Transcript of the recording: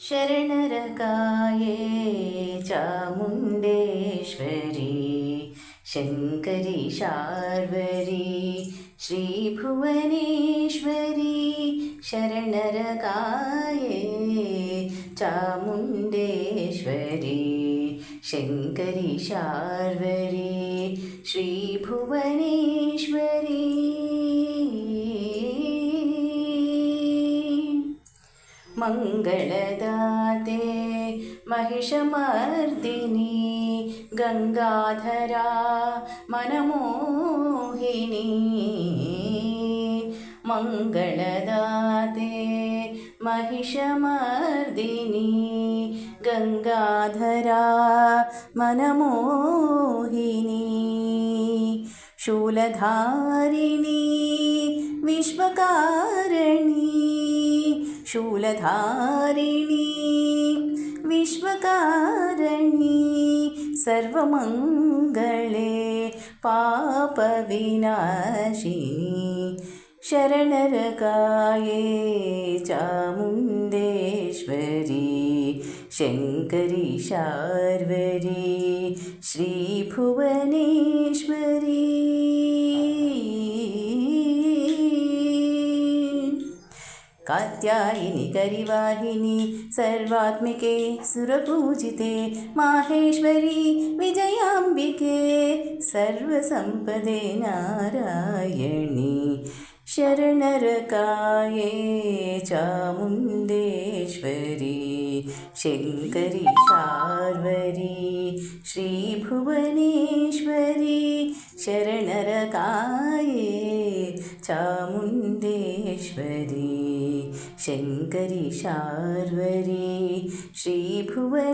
ശരണരകായേ ചാമുണ്ടേശ്വരി ശങ്കരി ശാർവരി ശ്രീഭുവനേശ്വരി ശരണരകായേ ചാമുണ്ടേശ്വരി ശങ്കരി ശാർവരി ശ്രീഭുവനേശ്വരി. मङ्गलदाते महिषमर्दिनी गङ्गाधरा मनमोहिनी मङ्गलदाते महिषमर्दिनी गङ्गाधरा मनमोहिनी शूलधारिणी विश्वकारिणी शूलधारिणी विश्वकारिणी सर्वमङ्गले पापविनाशिनी शरणरकाये चामुण्डेश्वरी शङ्करी शार्वरी श्रीभुवनेश्वरी कात्यायिनि करिवाहिनि सर्वात्मिके सुरपूजिते माहेश्वरी विजयाम्बिके सर्वसम्पदे नारायणी। शरणरकाये चामुण्डेश्वरी शङ्करी शार्वरी श्रीभुवनेश्वरी शरणरकाये ചാമുണ്ടേശ്വരി ശങ്കരി ശാർവരി ശ്രീഭുവനേശ്വരി.